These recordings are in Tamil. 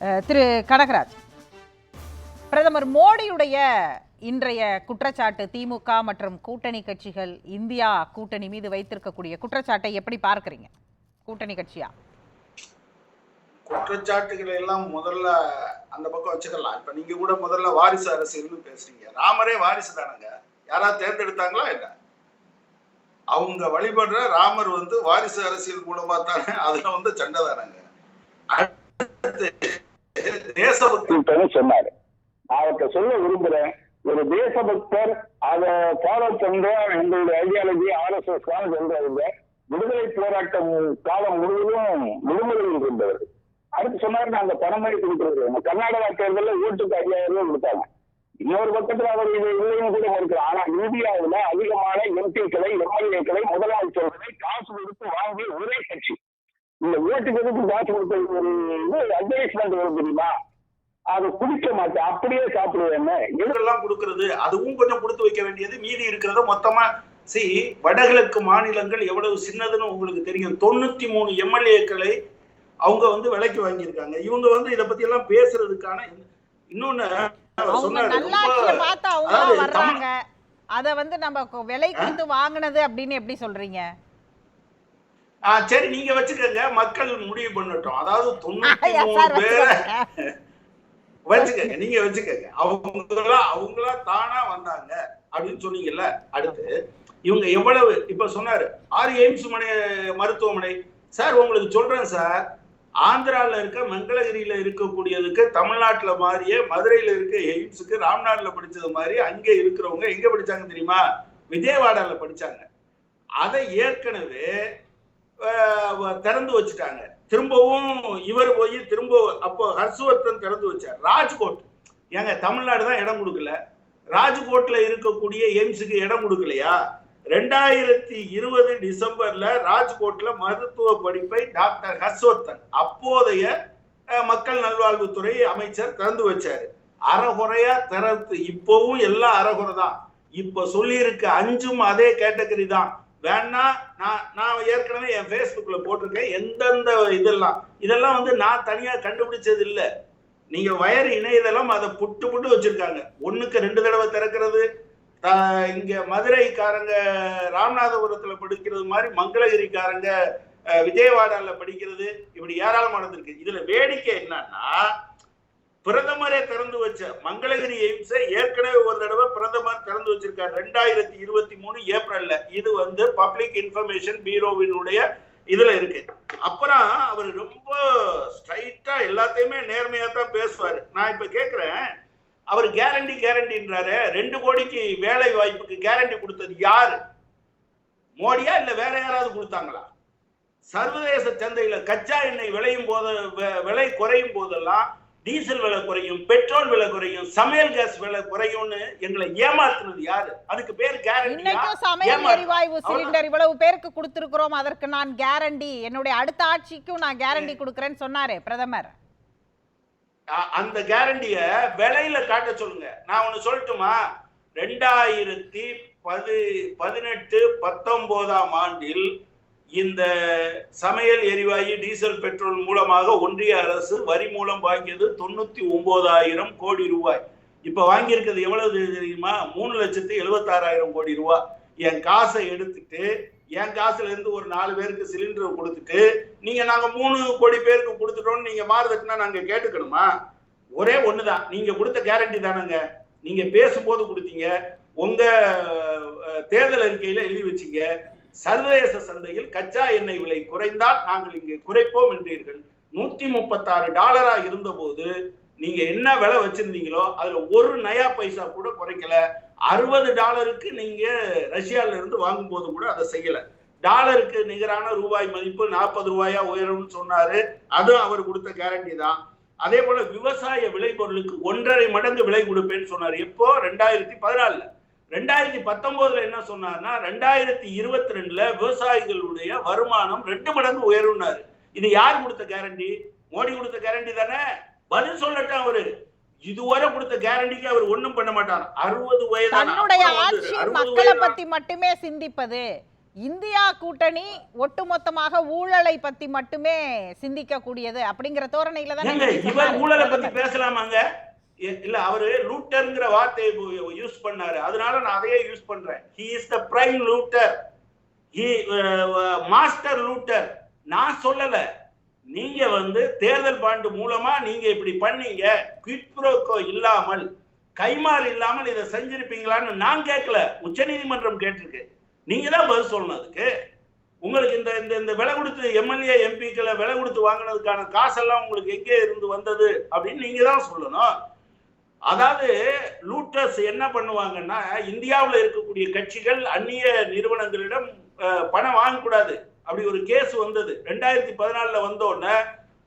அஹ், திரு கனகராஜ் பிரதமர் மோடியுடைய இன்றைய குற்றச்சாட்டு திமுக மற்றும் கூட்டணி கட்சிகள் இந்தியா கூட்டணி மீது வைத்திருக்கக்கூடிய குற்றச்சாட்டை எப்படி பார்க்கறீங்க? கூட்டணி கட்சியா? குற்றச்சாட்டுகளை எல்லாம் முதல்ல அந்த பக்கம் வச்சுக்கலாம். இப்ப நீங்க கூட முதல்ல வாரிசு அரசியல்னு பேசுறீங்க. ராமரே வாரிசு தானங்க? யாராவது தேர்ந்தெடுத்தாங்களா என்ன? அவங்க வழிபடுற ராமர் வந்து வாரிசு அரசியல் மூலமா தானே அதுல வந்து சண்டை தானங்க. அடுத்து தேசபக்தி சொன்னாரு. அவர்கிட்ட சொல்ல விரும்புறேன் ஒரு தேசபக்தர் அதை ஃபாலோ பண்ற எங்களுடைய ஐடியாலஜி ஆர்எஸ்எஸ் தான் சொல்றவங்க விடுதலை போராட்டம் காலம் முழுவதும் விடுமுறையில் இருந்தவர். அடுத்து சொன்னாரு நாங்க பணமணி கொடுக்கறது நம்ம கர்நாடகா தேர்தலில் ஓட்டுக்கு ஐயாயிரம் ரூபாய் கொடுத்தாங்க. இன்னொரு பக்கத்துல அவர் இது இல்லைன்னு கூட இருக்கிறார் ஆனா இந்தியாவுல அதிகமான எம்பிக்களை எம்எல்ஏக்களை முதலமைச்சர்களை காசு கொடுத்து வாங்கி ஒரே கட்சி. இந்த ஓட்டுக்கு எதுக்கு காசு கொடுத்த ஒரு இது அட்வர்டைஸ்மெண்ட் வரும் தெரியுமா? அது குடிக்க மாட்டேன். அப்படியே சாப்பிடுவேன்னு எதெல்லாம் கொடுக்கறது? அதுவும் கொஞ்சம் கொடுத்து வைக்க வேண்டியது. மீதி இருக்கிறத மொத்தமா சி வடகிழக்கு மாநிலங்கள் எவ்வளவு சின்னதுன்னு உங்களுக்கு தெரியும். தொண்ணூத்தி மூணு எம்எல்ஏக்களை அவங்க வந்து விலைக்கு வாங்கியிருக்காங்க. இவங்க வந்து இத பத்தி எல்லாம் பேசுறதுக்கான இன்னொன்னு அத வந்து நம்ம விலை கொடுத்து வாங்குனது அப்படின்னு எப்படி சொல்றீங்க? ஆ, சரி நீங்க வச்சுக்கோங்க. மக்கள் முடிவு பண்ணட்டும். அதாவது தொண்ணூத்தி மூணு பேரை வச்சுக்கோங்க. நீங்க வச்சுக்கோங்க. அவங்களா அவங்களா தானா வந்தாங்க அப்படின்னு சொன்னீங்கல்ல அடுத்து இவங்க எவ்வளவு இப்ப சொன்னாரு ஆறு எய்ம்ஸ் மனை மருத்துவமனை. சார் உங்களுக்கு சொல்றேன் சார். ஆந்திரால இருக்க மங்களகிரியில இருக்கக்கூடியதுக்கு தமிழ்நாட்டுல மாதிரியே மதுரையில இருக்க எய்ம்ஸுக்கு ராம்நாட்ல படிச்சது மாதிரி அங்க இருக்கிறவங்க எங்க படிச்சாங்க தெரியுமா? விஜயவாடால படிச்சாங்க. அதை ஏற்கனவே திறந்து வச்சுட்டாங்க. திரும்பவும் இவர் போய் திரும்ப அப்போ ஹர்ஷவர்தன் திறந்து வச்சார். ராஜ்கோட். ஏங்க தமிழ்நாடு தான் இடம் கொடுக்கல. ராஜ்கோட்ல இருக்கக்கூடிய எய்ம்ஸுக்கு இடம் கொடுக்கலையா? ரெண்டாயிரத்தி இருபது டிசம்பர்ல ராஜ்கோட்ல மருத்துவ படிப்பை டாக்டர் ஹர்ஷவர்தன் அப்போதைய மக்கள் நல்வாழ்வுத்துறை அமைச்சர் திறந்து வச்சாரு. அறகுறையா திறந்து இப்போவும் எல்லாம் அறகுறை தான். இப்ப சொல்லியிருக்க அஞ்சும் அதே கேட்டகரி தான். வேணா நான் நான் ஏற்கனவே என் ஃபேஸ்புக்கில் போட்டிருக்கேன். எந்தெந்த இதெல்லாம் இதெல்லாம் வந்து நான் தனியாக கண்டுபிடிச்சது இல்லை. நீங்கள் வயர் இணையதெல்லாம் அதை புட்டு புட்டு வச்சுருக்காங்க. ஒன்றுக்கு ரெண்டு தடவை திறக்கிறது இங்கே மதுரைக்காரங்க ராமநாதபுரத்தில் படிக்கிறது மாதிரி மங்களகிரிக்காரங்க விஜயவாடாவில் படிக்கிறது இப்படி ஏராளமானது இருக்கு. இதில் வேடிக்கை என்னன்னா பிரதமரே திறந்து வச்ச மங்களகிரி எய்ம்ஸை ஏற்கனவே ஒரு தடவை பிரதமர் திறந்து வச்சிருக்கார். ரெண்டாயிரத்தி இருபத்தி மூணு ஏப்ரல்ல. இது வந்து பப்ளிக் இன்ஃபர்மேஷன் பீரோவினுடைய இதுல இருக்கு. அப்புறம் அவர் ரொம்ப ஸ்ட்ரைட்டா எல்லாத்தையுமே நேர்மையா தான் பேசுவாரு. நான் இப்ப கேக்குறேன் அவர் கேரண்டி கேரண்டின்றாரு ரெண்டு கோடிக்கு வேலை வாய்ப்புக்கு கேரண்டி கொடுத்தது யாரு? மோடியா இல்ல வேற யாராவது கொடுத்தாங்களா? சர்வதேச சந்தையில கச்சா எண்ணெய் விளையும் போது விலை குறையும் போதெல்லாம் டீசல் விலை குறையும் பெட்ரோல் விலை குறையும் சமையல் கேஸ் விலை குறையும்னு எங்களை ஏமாத்துனது யாரு? அதுக்கு பேர் கேரண்டி இன்னைக்கும் சமையல். எரிவாயு சிலிண்டர் இவ்வளவு பேருக்கு கொடுத்திருக்கிறோம் அதற்கு நான் கேரண்டி என்னுடைய அடுத்த ஆட்சிக்கும் நான் கேரண்டி கொடுக்கறேன்னு சொன்னாரு பிரதமர். அந்த கேரண்டிய விலையில காட்ட சொல்லுங்க. நான் ஒண்ணு சொல்லட்டுமா? ரெண்டாயிரத்தி பது பதினெட்டு பத்தொன்பதாம் ஆண்டில் இந்த சமையல் எரிவாயு டீசல் பெட்ரோல் மூலமாக ஒன்றிய அரசு வரி மூலம் வாங்கியது தொண்ணூத்தி ஒன்பதாயிரம் கோடி ரூபாய். இப்ப வாங்கியிருக்கிறது எவ்வளவு தெரியுமா? மூணு லட்சத்தி எழுபத்தாறாயிரம் கோடி ரூபாய். என் காசை எடுத்துட்டு என் காசுல இருந்து ஒரு நாலு பேருக்கு சிலிண்டர் கொடுத்துட்டு நீங்க நாங்க மூணு கோடி பேருக்கு கொடுத்துட்டோம்னு நீங்க மாறுதட்டுனா நாங்க கேட்டுக்கணுமா? ஒரே ஒண்ணுதான். நீங்க கொடுத்த கேரண்டி தானங்க. நீங்க பேசும்போது கொடுத்தீங்க. உங்க தேர்தல் அறிக்கையில எழுதி வச்சீங்க. சர்வதேச சந்தையில் கச்சா எண்ணெய் விலை குறைந்தால் நாங்கள் இங்கே குறைப்போம் என்றீர்கள். நூத்தி முப்பத்தாறு டாலரா இருந்தபோது நீங்க என்ன விலை வச்சிருந்தீங்களோ அதுல ஒரு நயா பைசா கூட குறைக்கல. அறுபது டாலருக்கு நீங்க ரஷ்யால இருந்து வாங்கும் போது கூட அதை செய்யல. டாலருக்கு நிகரான ரூபாய் மதிப்பு நாற்பது ரூபாயா உயரும்னு சொன்னாரு. அதுவும் அவர் கொடுத்த கேரண்டி தான். அதே போல விவசாய விளைபொருளுக்கு ஒன்றரை மடங்கு விலை கொடுப்பேன்னு சொன்னார். எப்போ? ரெண்டாயிரத்தி பதினாலுல. ரெண்டாயிரத்தி பத்தொன்பதுல என்ன சொன்னார்னா ரெண்டாயிரத்தி இருபத்தி ரெண்டுல விவசாயிகளுடைய வருமானம் ரெண்டு மடங்கு உயரும்னாரு. இது யார் கொடுத்த கேரண்டி மோடி கொடுத்த கேரண்டி தானே? பதில் சொல்லட்டும் அவரு. இதுவரை கொடுத்த கேரண்டிக்கு அவர் ஒண்ணும் பண்ண மாட்டார். அறுபது வயதான தன்னுடைய அப்புறம் வந்து ஆட்சி அறுபது மக்களை பத்தி மட்டுமே சிந்திப்பது இந்தியா கூட்டணி ஒட்டுமொத்தமாக ஊழலை பத்தி மட்டுமே சிந்திக்க கூடியது அப்படிங்கிற தோரணையில தான் இவர் ஊழலை பத்தி பேசலாமாங்க? இல்ல அவரு லூட்டர்ங்கிற வார்த்தையை யூஸ் பண்ணாரு. அதனால நான் அதையே யூஸ் பண்றேன். He is the prime looter he master looter நான் சொல்லல. நீங்க வந்து தேர்தல் பாண்டு மூலமா நீங்க இப்படி பண்ணீங்க. குவிட் ப்ரோக்கோ இல்லாமல் கைமாறு இல்லாமல் இதை செஞ்சிருப்பீங்களான்னு நான் கேட்கல. உச்சநீதிமன்றம் கேட்டிருக்கு. நீங்க தான் பதில் சொல்லணும் அதுக்கு. உங்களுக்கு இந்த இந்த இந்த விலை கொடுத்து எம்எல்ஏ எம்பிக்களை விலை கொடுத்து வாங்கினதுக்கான காசெல்லாம் உங்களுக்கு எங்கே இருந்து வந்தது அப்படின்னு நீங்க தான் சொல்லணும். அதாவது லூட்டர்ஸ் என்ன பண்ணுவாங்கன்னா இந்தியாவில் இருக்கக்கூடிய கட்சிகள் அந்நிய நிறுவனங்களிடம் பணம் வாங்கக்கூடாது. அப்படி ஒரு கேஸ் வந்தது. ரெண்டாயிரத்தி பதினாலில் வந்தோடனே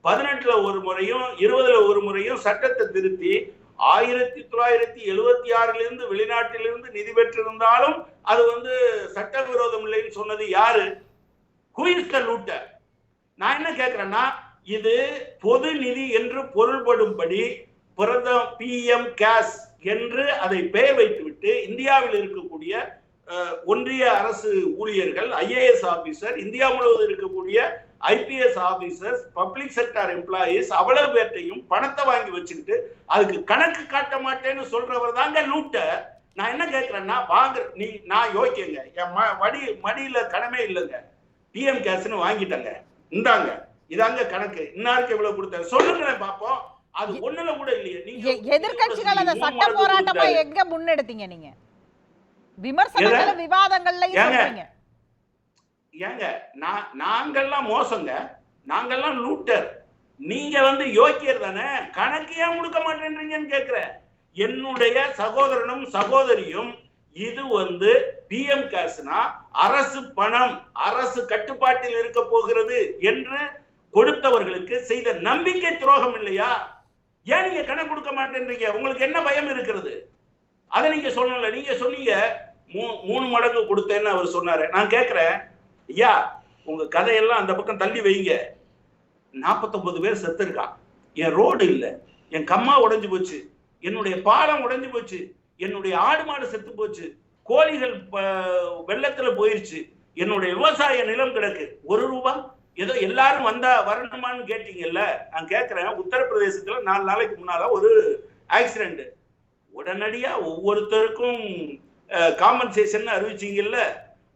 பதினெட்டில் பதினெட்டுல ஒரு முறையும் இருபதுல ஒரு முறையும் சட்டத்தை திருத்தி ஆயிரத்தி தொள்ளாயிரத்தி எழுபத்தி ஆறிலிருந்து வெளிநாட்டிலிருந்து நிதி பெற்றிருந்தாலும் அது வந்து சட்டவிரோதம் இல்லைன்னு சொன்னது யாரு? Who looter. நான் என்ன கேட்கிறேன்னா இது பொது நிதி என்று பொருள்படும்படி பிரதம் பிஎம் கேஸ் என்று அதை பெயர் வைத்துவிட்டு இந்தியாவில் இருக்கக்கூடிய ஒன்றிய அரசு ஊழியர்கள் ஐஏஎஸ் ஆபீசர் இந்தியா முழுவதும் இருக்கக்கூடிய IPS officers public sector employees அவ்வளவு பேர்ட்டையும் பணத்தை வாங்கி வச்சுக்கிட்டு அதுக்கு கணக்கு காட்ட மாட்டேன்னு சொல்றவர் தாங்க லூட்டர். நான் என்ன கேட்கிறேன்னா வாங்க நீ நான் யோக்கியங்க என் ம- மடி மடியில கடமே இல்லைங்க. பிஎம் கேஸ்னு வாங்கிட்டேங்க. இந்தாங்க. இதாங்க கணக்கு. இன்னாருக்கு எவ்வளவு கொடுத்த சொல்லுங்களேன் பார்ப்போம் அது ஒண்ணுல கூட இல்லையே. நீங்க எதிர்க்கட்சிகள் அந்த சட்ட போராட்டமா. எங்க முன்னெடுத்தீங்க நீங்க? விமர்சனங்கள விவாதங்கள்லயும் ஏங்க? சொல்றீங்க. ஏங்க நான் நாங்கெல்லாம் மோசங்க. நாங்கெல்லாம் லூட்டர். நீங்க வந்து யோக்கியர் தானே? கணக்கு ஏன் கொடுக்க மாட்டேன்றீங்கன்னு கேக்குறேன். என்னுடைய சகோதரனும் சகோதரியும் இது வந்து பிஎம் கேஸ்னா அரசு பணம் அரசு கட்டுப்பாட்டில் இருக்க போகிறது என்று கொடுத்தவர்களுக்கு செய்த நம்பிக்கை துரோகம் இல்லையா? ஏன் நீங்க கணக்கு கொடுக்க மாட்டேன்றீங்க? உங்களுக்கு என்ன பயம் இருக்கிறது? அதை நீங்க சொல்லல. நீங்க சொன்னீங்க மூ- மூணு மடங்கு கொடுத்தேன்னு அவர் சொன்னாரு. நான் கேட்கிறேன் ஐயா உங்க கதையெல்லாம் அந்த பக்கம் தள்ளி வைங்க. 49 பேர் செத்து இருக்கான் என் ரோடு இல்லை. என் கம்மா உடைஞ்சு போச்சு. என்னுடைய பாலம் உடைஞ்சு போச்சு. என்னுடைய ஆடு மாடு செத்து போச்சு. கோழிகள் ப- வெள்ளத்துல போயிருச்சு. என்னுடைய விவசாய நிலம் கிடக்கு. ஒரு ரூபா? ஏதோ எல்லாரும் வந்தா வரணுமான்னு கேட்டீங்கல்ல? நான் கேட்கிறேன் உத்தரப்பிரதேசத்துல நாலு நாளைக்கு முன்னால ஒரு ஆக்சிடென்ட் உடனடியா ஒவ்வொருத்தருக்கும் காம்பன்சேஷன் அறிவிச்சிங்கல்ல?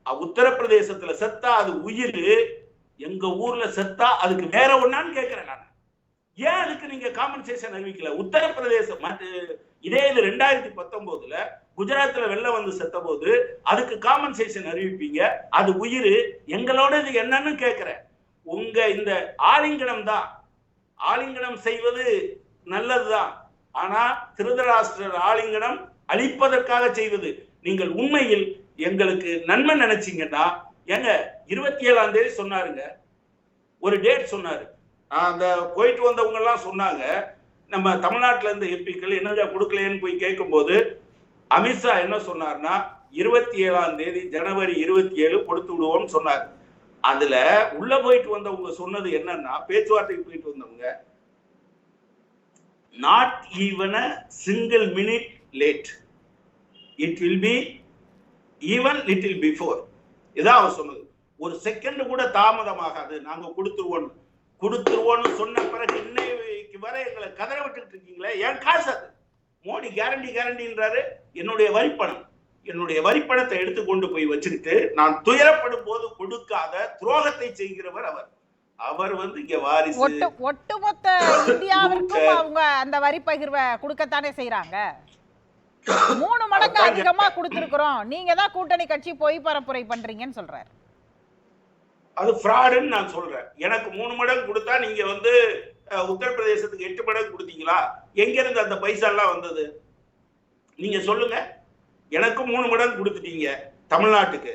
அஹ் உத்தரப்பிரதேசத்துல செத்தா அது உயிர் எங்க ஊர்ல செத்தா அதுக்கு வேற ஒன்றான்னு கேட்குறேன் நான். ஏன் அதுக்கு நீங்க காம்பன்சேஷன் அறிவிக்கல? உத்தரப்பிரதேசம் மற்ற- இதே இது ரெண்டாயிரத்தி பத்தொன்பதுல குஜராத்ல வெள்ளம் வந்து செத்த போது அதுக்கு காம்பன்சேஷன் அறிவிப்பீங்க. அது உயிர் எங்களோட இது என்னன்னு கேட்கிறேன் உங்க இந்த ஆலிங்கனம் தான். ஆலிங்கனம் செய்வது நல்லதுதான். ஆனா திருதராஷ்டிரர் ஆலிங்கனம் அழிப்பதற்காக செய்வது நீங்கள் உண்மையில் எங்களுக்கு நன்மை நினைச்சீங்கன்னா ஏங்க இருபத்தி ஏழாம் தேதி சொன்னாருங்க. ஒரு டேட் சொன்னாரு. அந்த போயிட்டு வந்தவங்க எல்லாம் சொன்னாங்க. நம்ம தமிழ்நாட்டில் இருந்த எம்பிக்கள் என்னங்க கொடுக்கலையேன்னு போய் கேட்கும்போது அமித்ஷா என்ன சொன்னார்னா இருபத்தி ஏழாம் தேதி ஜனவரி இருபத்தி ஏழு கொடுத்து விடுவோம்னு சொன்னார். அதுல உள்ள போயிட்டு வந்தவங்க சொன்னது என்னன்னா பேச்சுவார்த்தைக்கு போயிட்டு வந்தவங்க not even a single minute late it will be even little before இதான் அவர் சொன்னது. ஒரு செகண்ட் கூட தாமதமாகாது. நாங்க கொடுத்துருவோம் கொடுத்துருவோம்னு சொன்ன பிறகு இன்னைக்கு வரை எங்களை கதற விட்டுட்டு இருக்கீங்களே? ஏன் காசு அது. மோடி கேரண்டி கேரண்டின்றாரு என்னுடைய வரிப்பணம். என்னுடைய வரிப்பணத்தை எடுத்து கொண்டு போய் வச்சுக்கிட்டு நான் துயரப்படும் போது கொடுக்காத துரோகத்தை செய்கிறவர் அவர். அவர் வந்து இங்க வாரிசு. ஒட்டு ஒட்டுமொத்த இந்தியாவிற்கும் அவங்க அந்த வரி பகிர்வை கொடுக்கத்தானே செய்றாங்க? மூணு மடங்கு அதிகமா கொடுத்திருக்கிறோம். நீங்க தான் கூட்டணி கட்சி பொய் பரப்புரை பண்றீங்கன்னு சொல்றாரு. அது ஃப்ராடுன்னு நான் சொல்றேன். எனக்கு மூணு மடங்கு கொடுத்தா நீங்க வந்து உத்தரப்பிரதேசத்துக்கு எட்டு மடங்கு கொடுத்தீங்களா? எங்க இருந்து அந்த பைசா எல்லாம் வந்தது? நீங்க சொல்லுங்க. எனக்கும் மூணு மடங்கு கொடுத்துட்டீங்க தமிழ்நாட்டுக்கு.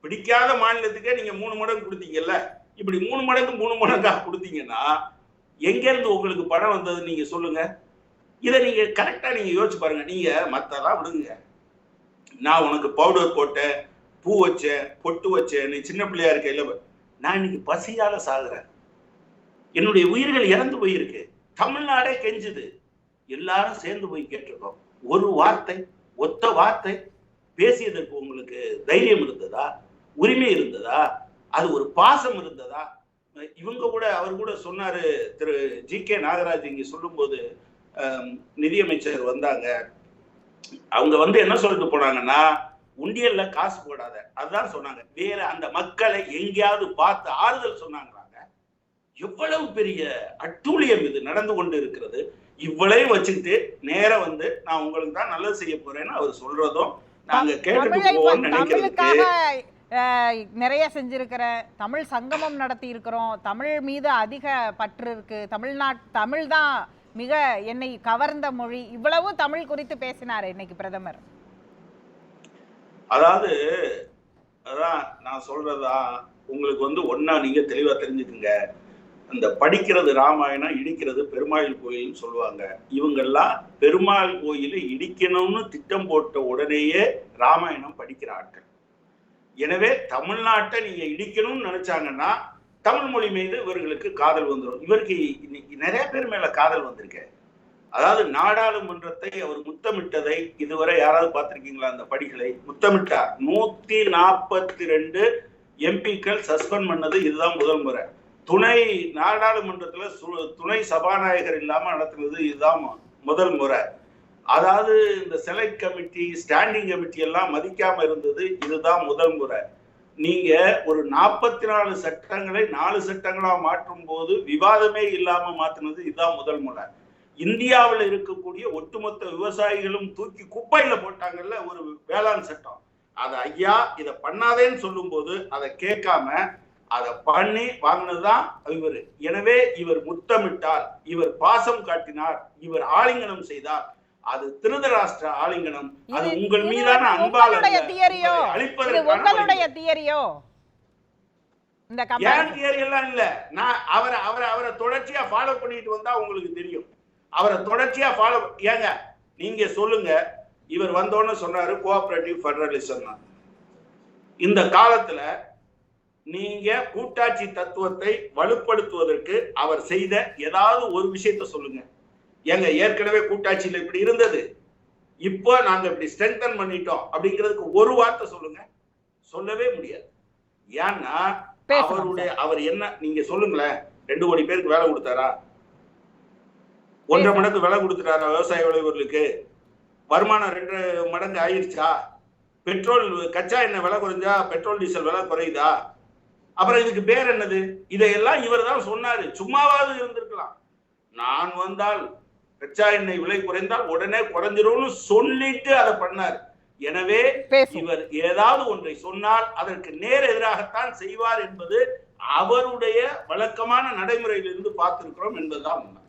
பிடிக்காத மாநிலத்துக்கே நீங்க மூணு மடங்கு கொடுத்தீங்கல்ல? இப்படி மூணு மடங்கு மூணு மடங்கா கொடுத்தீங்கன்னா எங்கேருந்து உங்களுக்கு பணம் வந்தது நீங்க சொல்லுங்க. இதை நீங்க கரெக்டா நீங்க யோசிச்சு பாருங்க. நீங்க மத்தெல்லாம் விடுங்க. நான் உனக்கு பவுடர் போட்டேன் பூ வச்சேன் பொட்டு வச்சேன் நீ சின்ன பிள்ளையா இருக்கையில நான் இன்னைக்கு பசியால சாகுறேன். என்னுடைய உயிர்கள் இறந்து போயிருக்கு. தமிழ்நாடே கெஞ்சுது. எல்லாரும் சேர்ந்து போய் கேட்டிருக்கோம். ஒரு வார்த்தை ஒத்த வார்த்தை பேசியதற்கு உங்களுக்கு தைரியம் இருந்ததா? உரிமை இருந்ததா? அது ஒரு பாசம் இருந்ததா? இவங்க கூட அவர் கூட சொன்னாரு திரு ஜி கே நாகராஜ் இங்க சொல்லும்போது நிதியமைச்சர் வந்தாங்க. அவங்க வந்து என்ன சொல்லிட்டு போனாங்கன்னா உண்டியல்ல காசு போடாத. அதுதான் சொன்னாங்க. வேற அந்த மக்களை எங்கேயாவது பார்த்து ஆறுதல் சொன்னாங்களாங்க. எவ்வளவு பெரிய அட்டூழியம் இது நடந்து கொண்டு இருக்கிறது. இவ்வளையும் வச்சுக்கிட்டு நேரா வந்து நான் உங்களுக்கு தான் நல்லது செய்ய போறேன்னு அவர் சொல்றதும் நாங்க கேட்டுட்டு போவோம்னு அஹ், நிறைய செஞ்சிருக்கிறேன் தமிழ் சங்கமம் நடத்தி இருக்கிறோம். தமிழ் மீது அதிக பற்று இருக்கு. தமிழ்நாட் தமிழ் தான் மிக என்னை கவர்ந்த மொழி. இவ்வளவு தமிழ் குறித்து பேசினார் இன்னைக்கு பிரதமர். அதாவது அதான் நான் சொல்றதா உங்களுக்கு வந்து ஒன்னா நீங்க தெளிவா தெரிஞ்சுக்குங்க. இந்த படிக்கிறது ராமாயணம் இடிக்கிறது பெருமாள் கோயில்னு சொல்லுவாங்க. இவங்கெல்லாம் பெருமாள் கோயிலை இடிக்கணும்னு திட்டம் போட்ட உடனேயே ராமாயணம் படிக்கிற ஆட்கள். எனவே தமிழ்நாட்டை நீங்க இடிக்கணும்னு நினைச்சாங்கன்னா தமிழ் மொழி மீது இவர்களுக்கு காதல் வந்துடும் இவருக்கு இன்னைக்கு நிறைய பேர் மேல காதல் வந்திருக்கு. அதாவது நாடாளுமன்றத்தை அவர் முத்தமிட்டதை இதுவரை யாராவது பார்த்திருக்கீங்களா? அந்த படிகளை முத்தமிட்டார். நூத்தி நாற்பத்தி ரெண்டு எம்பிக்கள் சஸ்பெண்ட் பண்ணது இதுதான் முதல் முறை. துணை நாடாளுமன்றத்துல சு- துணை சபாநாயகர் இல்லாம நடத்துனது இதுதான் முதல் முறை. அதாவது இந்த செலக்ட் கமிட்டி ஸ்டாண்டிங் கமிட்டி எல்லாம் மதிக்காம இருந்தது இதுதான் முதல் முறை. நீங்க ஒரு நாற்பத்தி நாலு சட்டங்களை நாலு சட்டங்களா மாற்றும் போது விவாதமே இல்லாம மாற்றினது இதுதான் முதல் முறை. இந்தியாவில் இருக்கக்கூடிய ஒட்டுமொத்த விவசாயிகளும் தூக்கி குப்பையில போட்டாங்கல்ல ஒரு வேளாண் சட்டம். அதை ஐயா இதை பண்ணாதேன்னு சொல்லும்போது அதை கேட்காம அதை பண்ணி வாங்கினதுதான் இவர். எனவே இவர் முத்தமிட்டார் இவர் பாசம் காட்டினார் இவர் ஆலிங்கனம் செய்தார். அது திருதராஷ்டிர ஆலிங்கனம். அது உங்கள் மீதான அன்பால் உங்களுடைய. தியரியோ? இந்த ஏன் கம்பேரிசன் தியரி எல்லாம் இல்ல? நான் அவரை அவரை அவரை தொடர்ச்சியா ஃபாலோ பண்ணிட்டு வந்தா உங்களுக்கு தெரியும். அவரை தொடர்ச்சியா ஃபாலோ ஏங்க நீங்க சொல்லுங்க. இவர் வந்தோன்னு சொன்னாரு கோஆபரேட்டிவ் ஃபெடரலிசம் இந்த காலத்துல நீங்க கூட்டாட்சி தத்துவத்தை வலுப்படுத்துவதற்கு அவர் செய்த ஏதாவது ஒரு விஷயத்த சொல்லுங்க. ஏங்க ஏற்கனவே கூட்டாட்சியில இப்படி இருந்தது. இப்போ நாங்க இப்படி ஸ்ட்ரென்தன் பண்ணிட்டோம் அப்படிங்கிறதுக்கு ஒரு வார்த்தை சொல்லுங்க. சொல்லவே முடியாது. ஏன்னா அவருடைய அவர் என்ன நீங்க சொல்லுங்களேன். ரெண்டு கோடி பேருக்கு வேலை கொடுத்தாரா? ஒன்றரை மடங்கு விலை கொடுத்துட்டாரா விவசாய விளைபொருளுக்கு? வருமானம் ரெண்டு மடங்கு ஆயிருச்சா? பெட்ரோல் கச்சா எண்ணெய் விலை குறைஞ்சா பெட்ரோல் டீசல் விலை குறையுதா? அப்புறம் இதுக்கு பேர் என்னது? இதையெல்லாம் இவர் தான் சொன்னாரு. சும்மாவாவது இருந்திருக்கலாம். நான் வந்தால் கச்சா எண்ணெய் விலை குறைந்தால் உடனே குறைஞ்சிரும்னு சொல்லிட்டு அதை பண்ணார். எனவே இவர் ஏதாவது ஒன்றை சொன்னால் அதற்கு நேர் எதிராகத்தான் செய்வார் என்பது அவருடைய வழக்கமான நடைமுறையிலிருந்து பார்த்திருக்கிறோம் என்பதுதான் உண்மை.